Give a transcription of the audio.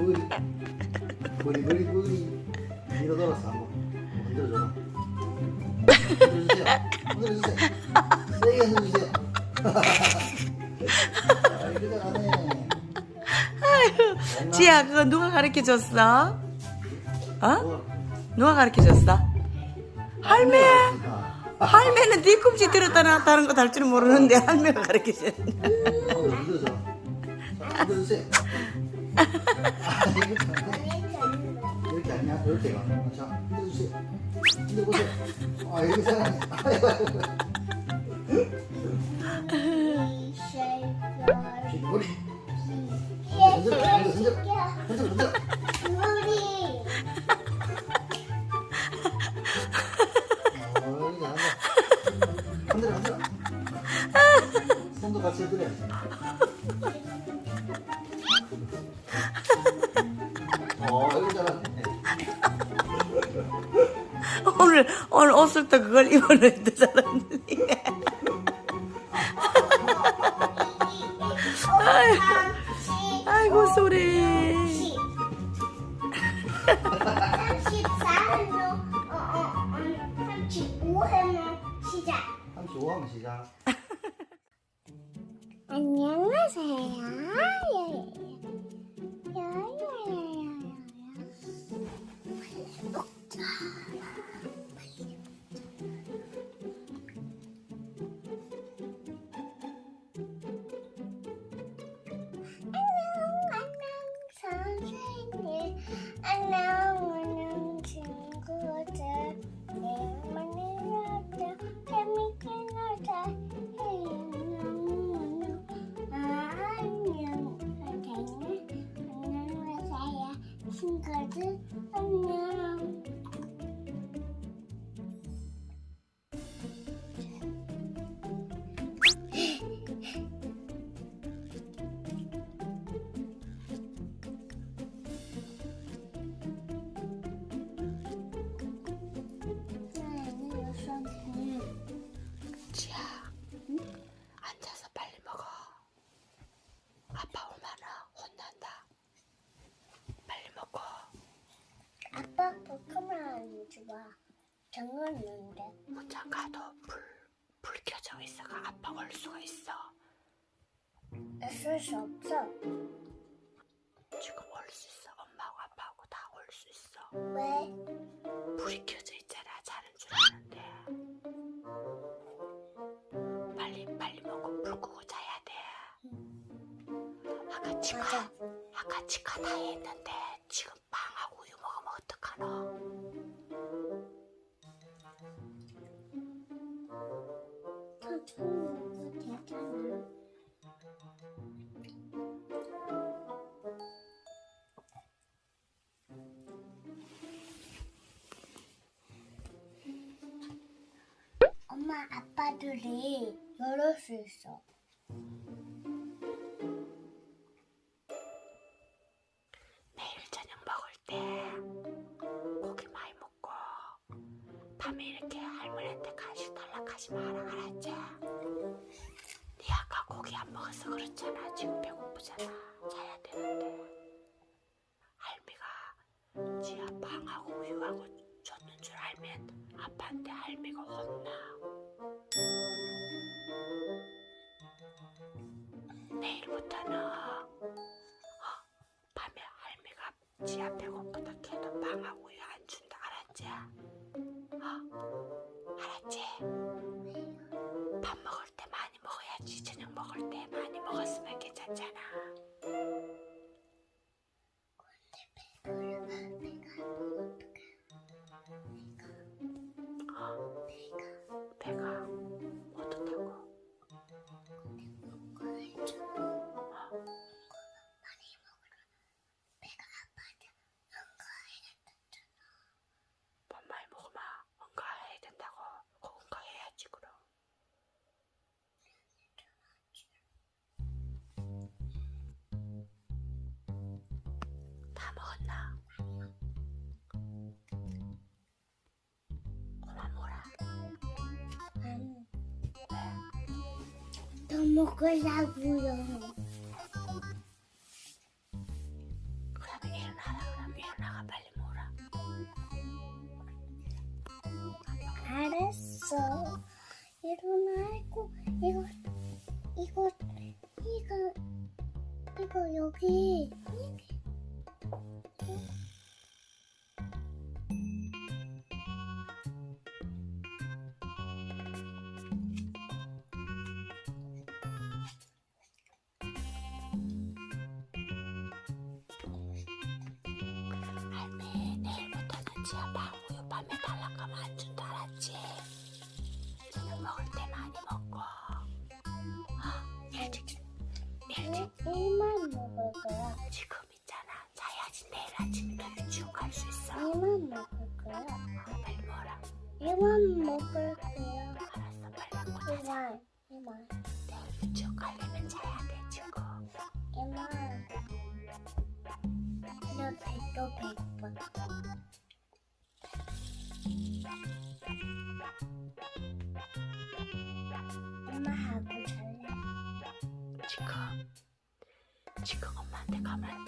뿌리 뿌리 뿌리 뿌리 뒤로 돌아서 한번 흔들어줘. 흔들어주세요. 흔들어주세요. 세게 흔들어주세요. 아 이거 잘하네. 지야 그거 누가 가르쳐 줬어? 어? 어? 누가 가르쳐 줬어? 할매? 아, 할매는 뒤꿈치 들었다 놨다 하는 거 달줄 모르는데 할매가 가르쳐 줬네. 한번 흔들어줘. 자, 흔들어주세요. 아 아, 흔들어. 흔들어, 흔들어. 어, 어, 잘하네. 오늘 오늘 옷을 또 그걸 입었는데 잘하는데 아 안녕하세요. 야야야야야야. 정었는데. 문장 가도 불, 불 켜져 있어가 아빠 올 수가 있어. 쓸수 없어. 지금 올 수 있어. 엄마하고 아빠하고 다 올 수 있어. 왜? 불이 켜져 있잖아 자는 줄 아는데. 빨리 빨리 먹고 불 끄고 자야 돼. 아까 치과 맞아. 아까 치과 다 했는데 엄마 아빠들이 열을 수 있어. 내일 저녁 먹을 때 고기 많이 먹고 밤에 이렇게 할머니한테 간식 달라 하지 마라 알았지? 네 아까 고기 안 먹어서 그렇잖아. 지금 배고프잖아. 자야 되는데. 할미가 지 아빠하고 우유하고 줬는 줄 알면 아빠한테 할미가 혼나 내일부터는 어, 밤에 할미가 지야 배고프다 해도 빵하고 우 다 먹었나? 그만 먹어라 음. 더. 알았어. 일어나고 이거 이거 이거 이거 여기 1만 어, 먹을 거야. 지금 있잖아. 자야지 내일 아침까지 지옥 갈 수 있어. 2만 먹을 거야. 아, 빨리 먹어라. 1만 먹을 거야. 알았어, 빨리 먹고 자자. 1만. 내일 지옥 가려면 자야 돼, 지금. 1만. 너 배도 배고파. 엄마하고 지금 엄마한테 가면 네